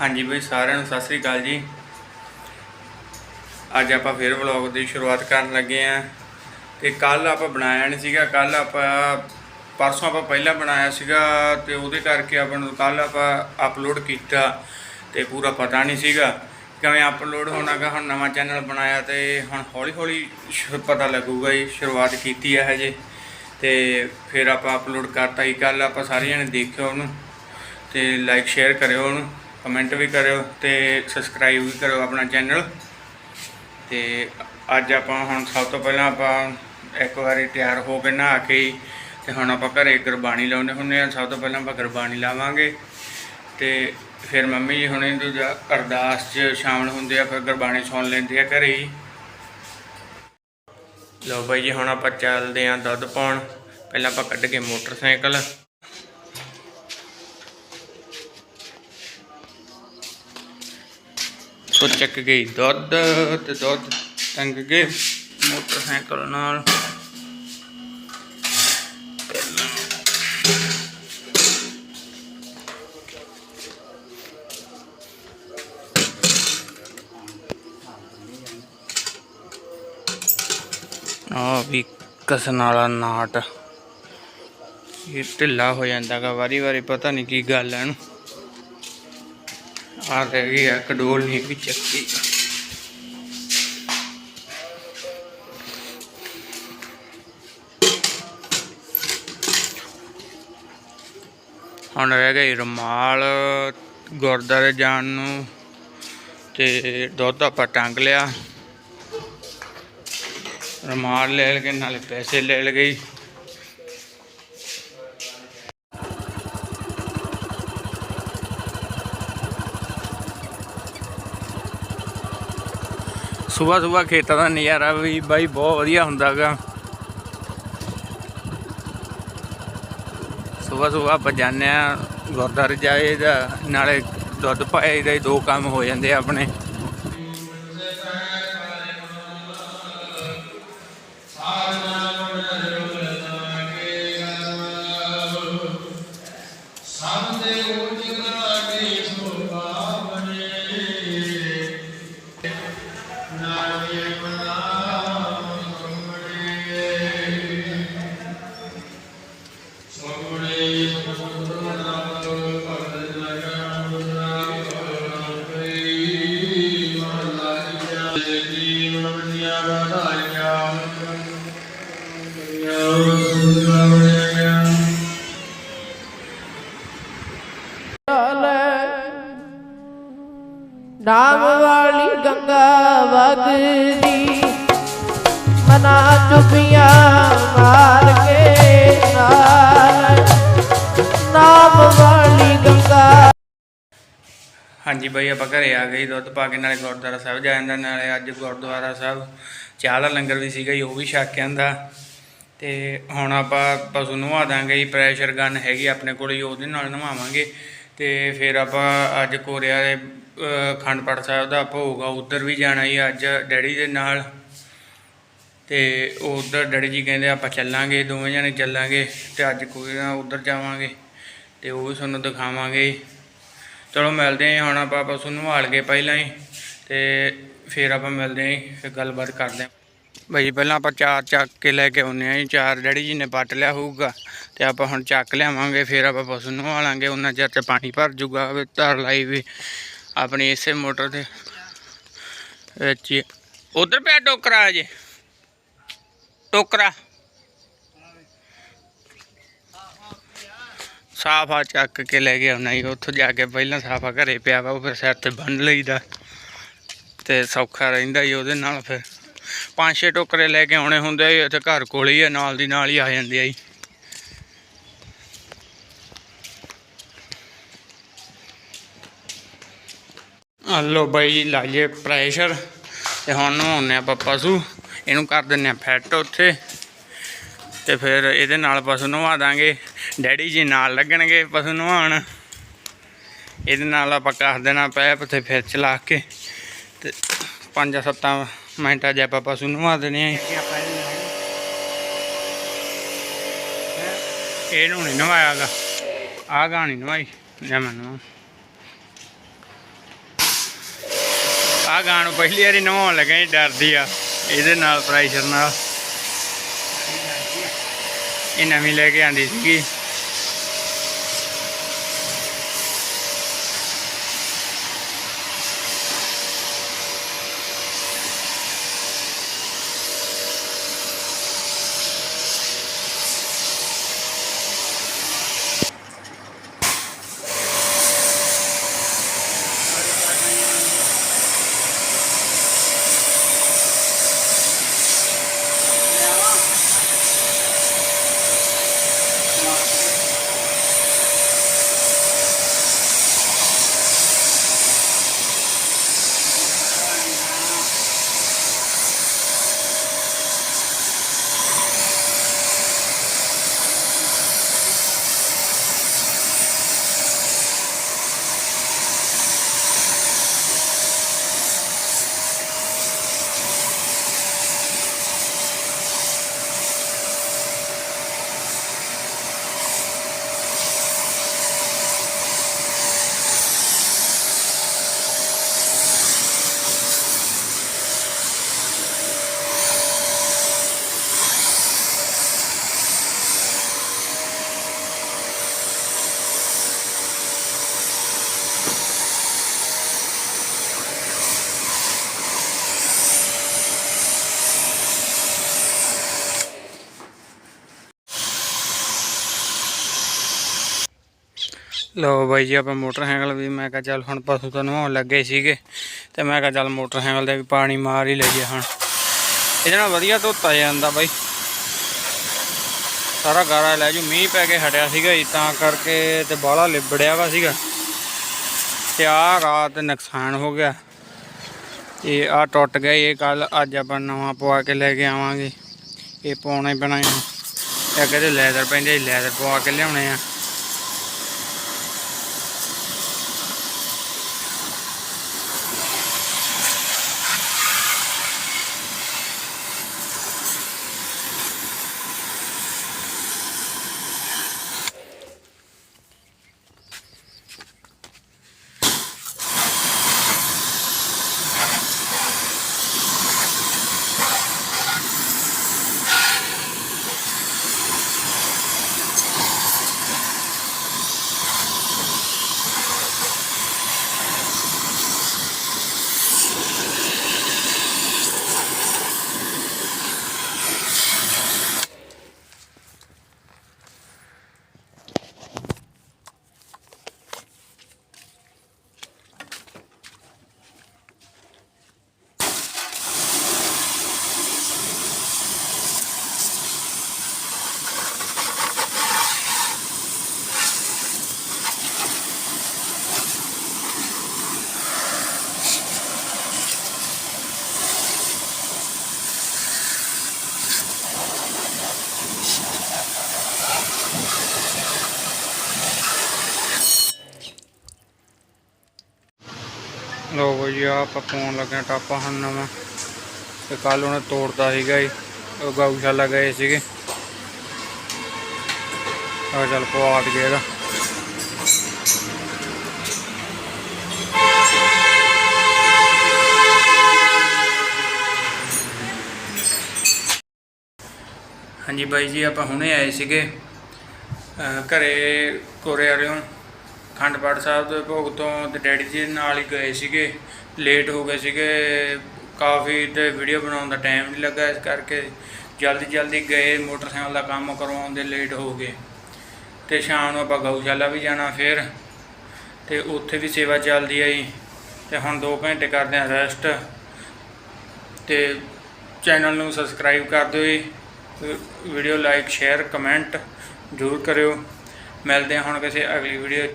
ਹਾਂਜੀ ਬਈ, ਸਾਰਿਆਂ ਨੂੰ ਸਤਿ ਸ੍ਰੀ ਅਕਾਲ ਜੀ। ਅੱਜ ਆਪਾਂ ਫਿਰ ਵਲੌਗ ਦੀ ਸ਼ੁਰੂਆਤ ਕਰਨ ਲੱਗੇ ਆਂ ਤੇ ਕੱਲ ਆਪਾਂ ਬਣਾਇਆ ਨਹੀਂ ਸੀਗਾ ਕੱਲ ਆਪਾਂ, ਪਰਸੋਂ ਆਪਾਂ ਪਹਿਲਾਂ ਬਣਾਇਆ ਸੀਗਾ ਤੇ ਉਹਦੇ ਕਰਕੇ ਆਪਾਂ ਨੂੰ ਕੱਲ ਆਪਾਂ ਅਪਲੋਡ ਕੀਤਾ ਤੇ ਪੂਰਾ ਪਤਾ ਨਹੀਂ ਸੀਗਾ ਕਿਵੇਂ ਅਪਲੋਡ ਹੋਣਾਗਾ ਹੁਣ ਨਵਾਂ ਚੈਨਲ ਬਣਾਇਆ ਤੇ ਹੁਣ ਹੌਲੀ ਹੌਲੀ ਸ਼- ਪਤਾ ਲੱਗੂਗਾ ਜੀ, ਸ਼ੁਰੂਆਤ ਕੀਤੀ ਹੈ ਹਜੇ ਤੇ ਫਿਰ ਆਪਾਂ ਅਪਲੋਡ ਕਰਤਾ ਹੀ ਕੱਲ ਆਪਾਂ ਸਾਰਿਆਂ ਨੇ ਦੇਖਿਓ ਉਹਨੂੰ ਤੇ ਲਾਈਕ ਸ਼ੇਅਰ ਕਰਿਓ ਉਹਨੂੰ। ਕਮੈਂਟ ਵੀ ਕਰਿਓ ਤੇ ਸਬਸਕ੍ਰਾਈਬ ਵੀ ਕਰਿਓ ਆਪਣਾ ਚੈਨਲ। ਤੇ ਅੱਜ ਆਪਾਂ ਹੁਣ ਸਭ ਤੋਂ ਪਹਿਲਾਂ ਆਪਾਂ ਇੱਕ ਵਾਰੀ ਤਿਆਰ ਹੋ ਕੇ ਨਹਾ ਕੇ ਹੀ ਤੇ ਹੁਣ ਆਪਾਂ ਘਰੇ ਗੁਰਬਾਣੀ ਲਾਉਂਦੇ ਹੁੰਦੇ ਆ ਸਭ ਤੋਂ ਪਹਿਲਾਂ ਆਪਾਂ ਗੁਰਬਾਣੀ ਲਾਵਾਂਗੇ ਤੇ ਫਿਰ ਮੰਮੀ ਜੀ ਹੁਣੇ ਦੂਜਾ ਅਰਦਾਸ 'ਚ ਸ਼ਾਮਲ ਹੁੰਦੇ ਆ, ਫਿਰ ਗੁਰਬਾਣੀ ਸੁਣ ਲੈਂਦੇ ਆ ਘਰੇ ਹੀ। ਲਓ ਬਾਈ ਜੀ, ਹੁਣ ਆਪਾਂ ਚੱਲਦੇ ਆਂ ਦੁੱਧ ਪਾਉਣ। ਪਹਿਲਾਂ ਆਪਾਂ ਕੱਢ ਕੇ ਮੋਟਰਸਾਈਕਲ। ਸੋ ਚੱਕ ਗਈ ਦੁੱਧ, ਤੇ ਦੁੱਧ ਟੰਗ ਗਏ ਮੋਟਰਸਾਈਕਲ ਨਾਲ। ਆ ਵੀ ਕਸਣ ਵਾਲਾ ਨਾਟ। ਇਹ ਢਿੱਲਾ ਹੋ ਜਾਂਦਾਗਾ ਵਾਰੀ ਵਾਰੀ ਪਤਾ ਨਹੀਂ ਕੀ ਗੱਲ ਹੈ ਇਹਨੂੰ। ਆ ਰਹਿ ਗਈ ਆ ਕਡੋਲ ਨਹੀਂ ਵੀ ਚੱਕੀ। ਹੁਣ ਰਹਿ ਗਈ ਰਮਾਲ ਗੁਰਦਾਰੇ ਜਾਣ ਨੂੰ ਤੇ ਦੁੱਧ ਆਪਾਂ ਟੰਗ ਲਿਆ। ਰਮਾਲ ਲੈ ਕੇ ਨਾਲੇ ਪੈਸੇ ਲੈ ਲ ਸਵੇਰ ਸਵੇਰ ਖੇਤਾਂ ਦਾ ਨਜ਼ਾਰਾ ਵੀ ਬਾਈ ਬਹੁਤ ਵਧੀਆ ਹੁੰਦਾਗਾ। ਸਵੇਰ ਸਵੇਰ ਆਪਾਂ ਜਾਂਦੇ ਆ ਗੁਰਦਾਰੇ ਜਾਏਦਾ ਨਾਲੇ ਦੁੱਧ ਪਾਏ ਪਾਏਦਾ ਦੋ ਕੰਮ ਹੋ ਜਾਂਦੇ ਆ ਆਪਣੇ। ਨਾਮ ਵਾਲੀ ਗੰਗਾ ਵਗਦੀ। ਮਨਾ ਚੁਪੀਆਂ ਮਾਰ ਕੇ ਨਾਲ। ਨਾਮ ਵਾਲੀ ਗੰਗਾ। ਹਾਂਜੀ ਬਾਈ, ਆਪਾਂ ਘਰੇ ਆ ਗਏ। ਦੁੱਧ ਪਾ ਕੇ ਨਾਲੇ ਗੁਰਦੁਆਰਾ ਸਾਹਿਬ ਜਾ ਜਾਂਦਾ। ਨਾਲੇ ਅੱਜ ਗੁਰਦੁਆਰਾ ਸਾਹਿਬ ਚਾਹ ਦਾ ਲੰਗਰ ਵੀ ਸੀਗਾ ਜੀ, ਉਹ ਵੀ ਛੱਕ ਕੇ ਆਂਦਾ। ਤੇ ਹੁਣ ਆਪਾਂ ਪਸ਼ੂ ਨਵਾ ਦਾਂਗੇ ਜੀ ਪ੍ਰੈਸ਼ਰ ਗਨ ਹੈਗੀ ਆਪਣੇ ਕੋਲ ਹੀ ਉਹਦੇ ਨਾਲ ਨਵਾਵਾਂਗੇ। ਤੇ ਫਿਰ ਆਪਾਂ ਅੱਜ ਕੋਰਿਆ ਦੇ ਅਖੰਡ ਪਾਠ ਸਾਹਿਬ ਦਾ ਭੋਗ ਆ, ਉਧਰ ਵੀ ਜਾਣਾ ਜੀ ਅੱਜ ਡੈਡੀ ਦੇ ਨਾਲ। ਤੇ ਉਧਰ ਡੈਡੀ ਜੀ ਕਹਿੰਦੇ ਆਪਾਂ ਚੱਲਾਂਗੇ, ਦੋਵੇਂ ਜਣੇ ਚੱਲਾਂਗੇ ਤੇ ਅੱਜ ਕੋਈ ਨਾ ਉਧਰ ਜਾਵਾਂਗੇ ਤੇ ਉਹ ਵੀ ਤੁਹਾਨੂੰ ਦਿਖਾਵਾਂਗੇ ਚਲੋ ਮਿਲਦੇ ਹਾਂ ਹੁਣ ਆਪਾਂ ਪਸ਼ੂ ਨਵਾਲ ਗਏ ਪਹਿਲਾਂ ਹੀ ਤੇ ਫਿਰ ਆਪਾਂ ਮਿਲਦੇ ਹਾਂ ਫਿਰ ਗੱਲਬਾਤ ਕਰਦੇ ਹਾਂ। ਭਾਈ ਪਹਿਲਾਂ ਆਪਾਂ ਚਾਰ ਚੱਕ ਕੇ ਲੈ ਕੇ ਆਉਂਦੇ ਹਾਂ ਜੀ, ਚਾਰ ਡੈਡੀ ਜੀ ਨੇ ਪੱਟ ਲਿਆ ਹੋਊਗਾ ਤੇ ਆਪਾਂ ਹੁਣ ਚੱਕ ਲਿਆਵਾਂਗੇ, ਫਿਰ ਆਪਾਂ ਪਸ਼ੂ ਨਵਾਲਾਂਗੇ ਉਹਨਾਂ ਚਿਰ ਤੇ ਪਾਣੀ ਭਰ ਜੂਗਾ, ਧਰ ਲਾਈ ਵੀ। ਆਪਣੀ ਇਸੇ ਮੋਟਰ ਦੇ ਵਿੱਚ ਉਧਰ ਪਿਆ ਟੋਕਰਾ ਅਜੇ ਟੋਕਰਾ। ਸਾਫਾ ਚੱਕ ਕੇ ਲੈ ਕੇ ਆਉਣਾ ਜੀ ਉੱਥੋਂ ਜਾ ਕੇ ਪਹਿਲਾਂ ਸਾਫਾ ਘਰੇ ਪਿਆ ਵਾ ਉਹ ਫਿਰ ਸਿਰ ਤੇ ਬੰਨ ਲਈਦਾ। ਤੇ ਸੌਖਾ ਰਹਿੰਦਾ ਜੀ ਉਹਦੇ ਨਾਲ ਫਿਰ। ਪੰਜ ਛੇ ਟੋਕਰੇ ਲੈ ਕੇ ਆਉਣੇ ਹੁੰਦੇ ਆ ਜੀ, ਇੱਥੇ ਘਰ ਕੋਲ ਹੀ ਆ ਨਾਲ ਦੀ ਨਾਲ ਹੀ ਆ ਜਾਂਦੇ ਆ ਜੀ। ਲੋ ਬਾਈ ਲਾਈਏ ਪ੍ਰੈਸ਼ਰ ਤੇ ਹੁਣ ਨਹਾਉਂਦੇ ਆਪਾਂ ਪਸ਼ੂ। ਇਹਨੂੰ ਕਰ ਦਿੰਨੇ ਆ ਫੈਟ ਉੱਥੇ ਤੇ ਫਿਰ ਇਹਦੇ ਨਾਲ ਪਸ਼ੂ ਨਵਾ ਦਾਂਗੇ। ਡੈਡੀ ਜੀ ਨਾਲ ਲੱਗਣਗੇ ਪਸ਼ੂ ਨਵਾਉਣ। ਇਹਦੇ ਨਾਲ ਆਪਾਂ ਕਰ ਦੇਣਾ ਪੈਪ ਤੇ ਫਿਰ ਚਲਾ ਕੇ ਤੇ 5-7 ਮਿੰਟਾਂ ਜੇ ਆਪਾਂ ਪਸ਼ੂ ਨਵਾ ਦੇਣੇ ਆ ਇਹਨੂੰ ਨਹੀਂ ਨਵਾਇਆਗਾ ਆ ਗਾਣੀ ਨਵਾਈ ਲੈ ਮੈਨੂੰ ਆ ਗਾਂ ਨੂੰ ਪਹਿਲੀ ਵਾਰੀ ਨਹਾਉਣ ਲੱਗਾ ਜੀ, ਡਰਦੀ ਆ। ਇਹਦੇ ਨਾਲ ਪ੍ਰੈਸ਼ਰ ਨਾਲ। ਇਹ ਨਵੀਂ ਲੈ ਕੇ ਆਂਦੀ ਸੀਗੀ। ਲਓ ਬਾਈ ਜੀ, ਆਪਾਂ ਮੋਟਰਸਾਈਕਲ ਵੀ ਮੈਂ ਕਿਹਾ ਚੱਲ ਹੁਣ ਪਸ਼ੂ ਤਾਂ ਨਵਾਉਣ ਲੱਗੇ ਸੀਗੇ ਤੇ ਮੈਂ ਕਿਹਾ ਚੱਲ ਮੋਟਰਸਾਈਕਲ ਦੇ ਵੀ ਪਾਣੀ ਮਾਰ ਹੀ ਲਈਏ ਹੁਣ। ਇਹਦੇ ਨਾਲ ਵਧੀਆ ਧੋਤਾ ਜਾਂਦਾ ਬਾਈ। ਸਾਰਾ ਗਾਰਾ ਲੈ ਜੂ, ਮੀਂਹ ਪੈ ਕੇ ਹਟਿਆ ਸੀਗਾ ਜੀ, ਤਾਂ ਕਰਕੇ ਤੇ ਬਾਹਲਾ ਲਿਬੜਿਆ ਵਾ ਸੀਗਾ। ਤੇ ਆ ਰਾਤ ਨੁਕਸਾਨ ਹੋ ਗਿਆ। ਤੇ ਆ ਟੁੱਟ ਗਿਆ ਇਹ ਕੱਲ ਅੱਜ ਆਪਾਂ ਨਵਾਂ ਪਵਾ ਕੇ ਲੈ ਕੇ ਆਵਾਂਗੇ। ਇਹ ਪਾਉਣੇ ਹੀ ਪੈਣਾ ਹੈ ਇਹ ਕਹਿੰਦੇ ਲੈਦਰ ਪੈਂਦੇ ਲੈਦਰ ਪਵਾ ਕੇ ਲਿਆਉਣੇ ਆ। ਜੀ, ਆਹ ਆਪਾਂ ਪਾਉਣ ਲੱਗੇ ਟਾਪਾ ਹਨ ਨਵਾਂ। ਤੇ ਕੱਲ ਉਹਨੇ ਤੋੜਦਾ ਸੀਗਾ ਜੀ, ਉਹ ਗਊਸ਼ਾਲਾ ਗਏ ਸੀਗੇ। ਆ ਚੱਲ ਪਵਾ ਦਈਏ ਇਹਦਾ। ਹਾਂਜੀ ਬਾਈ ਜੀ, ਆਪਾਂ ਹੁਣੇ ਆਏ ਸੀਗੇ ਘਰੇ ਕੋਰੇ ਵਾਲਿਓ। ਅਖੰਡ ਪਾਠ ਸਾਹਿਬ ਦੇ ਭੋਗ ਤੋਂ ਤੇ ਡੈਡੀ ਜੀ ਨਾਲ ਹੀ ਗਏ ਸੀਗੇ ਲੇਟ ਹੋ ਗਏ ਸੀਗੇ, ਕਾਫੀ ਤੇ ਵੀਡੀਓ ਬਣਾਉਣ ਦਾ ਟਾਈਮ ਨਹੀਂ ਲੱਗਾ ਇਸ ਕਰਕੇ ਜਲਦੀ ਜਲਦੀ ਗਏ, ਮੋਟਰਸਾਈਕਲ ਦਾ ਕੰਮ ਕਰਵਾਉਣ ਦੇ ਲੇਟ ਹੋ ਗਏ। ਤੇ ਸ਼ਾਮ ਨੂੰ ਆਪਾਂ ਗਊਸ਼ਾਲਾ ਵੀ ਜਾਣਾ ਫਿਰ, ਤੇ ਉੱਥੇ ਵੀ ਸੇਵਾ ਚੱਲਦੀ ਆਈ ਤੇ ਹੁਣ 2 ਘੰਟੇ ਕਰਦੇ ਆ ਰੈਸਟ ਤੇ ਚੈਨਲ ਨੂੰ ਸਬਸਕ੍ਰਾਈਬ ਕਰ ਦਿਓ ਜੀ। ਵੀਡੀਓ ਲਾਈਕ ਸ਼ੇਅਰ ਕਮੈਂਟ ਜ਼ਰੂਰ ਕਰਿਓ। ਮਿਲਦੇ ਹਾਂ ਹੁਣ ਕਿਸੇ ਅਗਲੀ ਵੀਡੀਓ